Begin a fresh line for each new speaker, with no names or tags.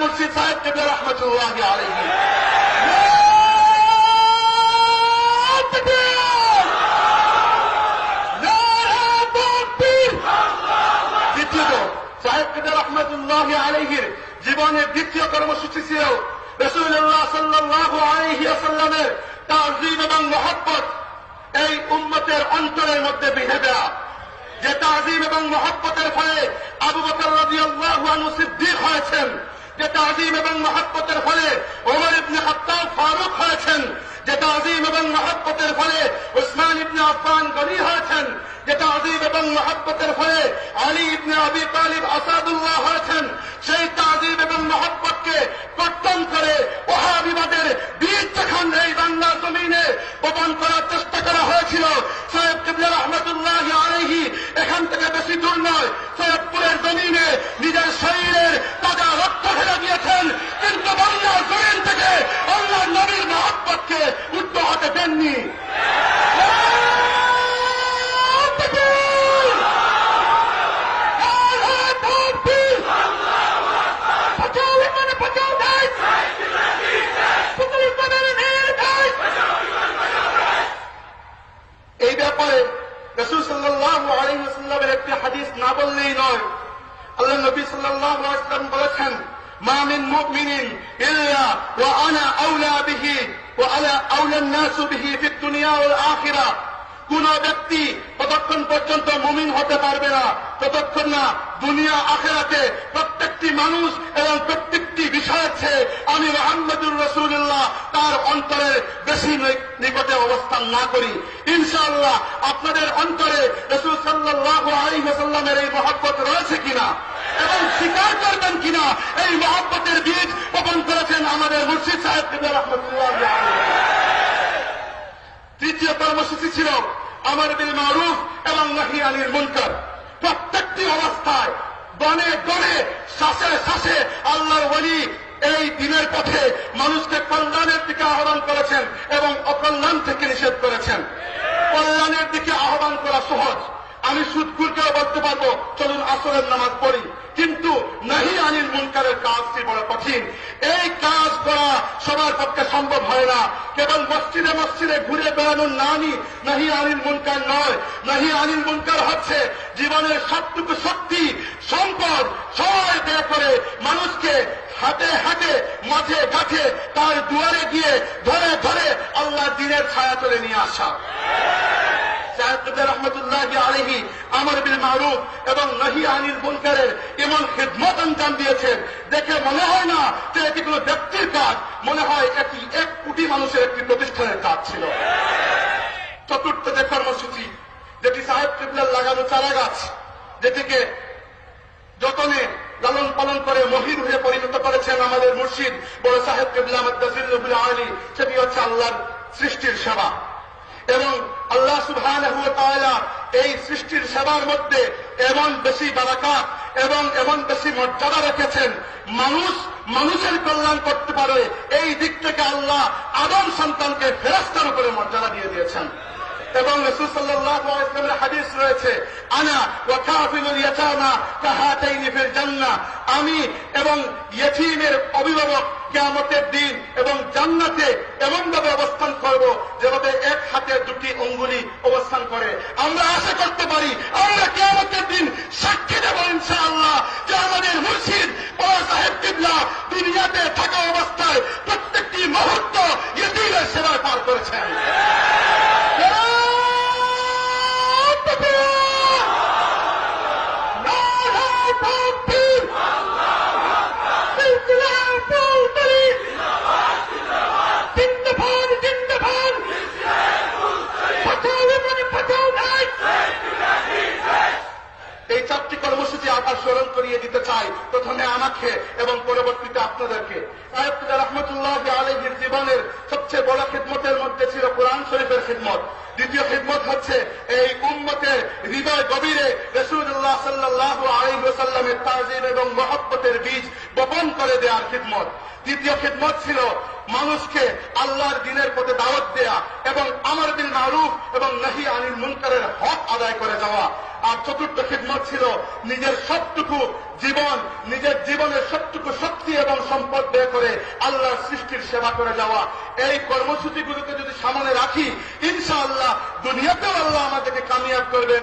মুর্শিদ সাহেব কেবলা রহমতুল্লাহ আলহী দ্বিতীয় কর্মসূচি ছিল রসুল্লাহ সাল্লাহ আলহি আসাল্লামের তাজিম এবং মহব্বত এই উম্মতের অন্তরের মধ্যে বেঁধে দেওয়া যে তাজিম এবং মহব্বতের ফলে আবু বকর আনহু সিদ্দিক হয়েছেন। যে তাজিম এবং মহাব্বতের ফলে ওমর ইবনে হত্তাও ফারুক হয়েছেন, যে তাজিম এবং মহাব্বতের ফলে উসমান ইবনে আফান গনি হয়েছেন, যে তাজিম এবং মহাব্বতের ফলে আলী ইবনে আবি তালিব আসাদুল্লাহ হয়েছেন, সেই তাজিম এবং মহব্বতকে কর্তন করে ওহাবিবাদের বীজ যখন এই বাংলা জমিনে বপন করার চেষ্টা করা হয়েছিল সৈয়দ কিবলা রহমতুল্লাহ আলহি এখান থেকে দূর নয় সৈয়দপুরের জমিনে নিজের শরীরের তাজা রক্ত ফেলে দিয়েছেন, কিন্তু বাংলার জমিন থেকে আল্লাহ নবীর মহব্বতকে উত্তর হতে দেননি এই ব্যাপারে রসুল সাল্লাহ আলহিমের একটি হাদিস না বললেই নয় আল্লাহ নবী সাল্লাহ আসলাম বলেছেন ما من مؤمن إلا وأنا أولى به وأنا أولى الناس به في الدنيا والآخرة কোন ব্যক্তি ততক্ষণ পর্যন্ত মুমিন হতে পারবে না ততক্ষণ না দুনিয়া আখেরাতে প্রত্যেকটি মানুষ এবং প্রত্যেকটি বিষয়ের চেয়ে আমি মোহাম্মদুর রসুল্লাহ তার অন্তরের বেশি নিকটে অবস্থান না করি। ইনশাআল্লাহ আপনাদের অন্তরে রসুল সাল্লাহ আলী সাল্লামের এই মহব্বত রয়েছে কিনা? এবং স্বীকার করবেন কিনা? এই মহব্বতের বীজ বপন করেছেন আমাদের মুর্শিদ সাহেব তৃতীয় কর্মসূচি ছিল আমার বিল মারুফ এবং নাহি আলীর মুনকার। প্রত্যেকটি অবস্থায় গণে গণে শ্বাসে শ্বাসে আল্লাহর ওলি এই দিনের পথে মানুষকে কল্যাণের দিকে আহ্বান করেছেন এবং অকল্যাণ থেকে নিষেধ করেছেন। কল্যাণের দিকে আহ্বান করা সহজ। আমি সুদকুরকেও বলতে পারব, চলুন আসরের নামাজ পড়ি। কিন্তু নাহি আনিল মুনকারের কাজটি বড় কঠিন। এই কাজ করা সবার পক্ষে সম্ভব হয় না। কেবল মসজিদে মসজিদে ঘুরে বেড়ানোর নামই নাহি আনিল মুনকার নয়। নাহি আনিল মুনকার হচ্ছে জীবনের সবটুকু শক্তি, সম্পদ, সবাই ব্যয় করে মানুষকে হাতে হাতে মাঠে গাঠে তার দুয়ারে গিয়ে ধরে ধরে আল্লাহ দিনের ছায়া তুলে নিয়ে আসা। রহমতুল্লাহ আলহি বিল মারুফ এবং নহি এমন দিয়েছেন। দেখে মনে হয় না যে এটি ব্যক্তির কাজ, মনে হয় এটি এক কোটি মানুষের একটি প্রতিষ্ঠানের কাজ ছিল। চতুর্থ যে কর্মসূচি, যেটি সাহেব লাগানো চারা গাছ যেটিকে যতনে লালন পালন করে মহির হয়ে পরিণত করেছেন আমাদের মুর্শিদ বড় সাহেব কেবলা মদ্দাজিল্লুল আলী, সেটি হচ্ছে আল্লাহর সৃষ্টির সেবা। এবং আল্লাহ সুবহান এই সৃষ্টির সেবার মধ্যে এমন বেশি বারাকাত এবং এমন বেশি মর্যাদা রেখেছেন, মানুষ মানুষের কল্যাণ করতে পারে, এই দিক থেকে আল্লাহ আদম সন্তানকে ফেরাস্তার উপরে মর্যাদা দিয়ে দিয়েছেন। এবং রসুল হাদিস রয়েছে, আনা ও কাফিলুল ইয়াতামা কাহাতাইনি আমি এবং ইয়েতিমের অভিভাবক কিয়ামতের দিন এবং জান্নাতে এমন ভাবে অবস্থান করব যেভাবে অঙ্গুলি অবস্থান করে। আমরা আশা করতে পারি, আমরা কেমতের দিন সাক্ষী দেব ইনশাআল্লাহ যে আমাদের মুর্শিদ বাবা সাহেব কিবলা দুনিয়াতে থাকা অবস্থায় প্রত্যেকটি মুহূর্ত ইয়েতিমের সেবায় পার করেছেন। প্রথমে আমাকে এবং পরবর্তীতে আপনাদেরকে। সাহেবুল্লাহ রহমতুল্লাহ আলহীর জীবনের সবচেয়ে বড় খিদমতের মধ্যে ছিল কোরআন শরীফের খিদমত। দ্বিতীয় খিদমত হচ্ছে এই উম্মতের হৃদয় গভীরে রসুল্লাহ সাল্লাহ আলহিসাল্লামের তাজিম এবং মহব্বতের বীজ বপন করে দেওয়ার খিদমত। তৃতীয় খিদমত ছিল মানুষকে আল্লাহর দিনের পথে দাওয়াত দেয়া এবং আমার দিন মারুফ এবং নাহি আনিল মুনকারের হক আদায় করে যাওয়া। আর চতুর্থ খিদমত ছিল নিজের সবটুকু জীবন, নিজের জীবনের সবটুকু শক্তি এবং সম্পদ ব্যয় করে আল্লাহর সৃষ্টির সেবা করে যাওয়া। এই কর্মসূচিগুলোকে যদি সামনে রাখি, ইনশাআল্লাহ দুনিয়াতেও আল্লাহ আমাদেরকে কামিয়াব করবেন।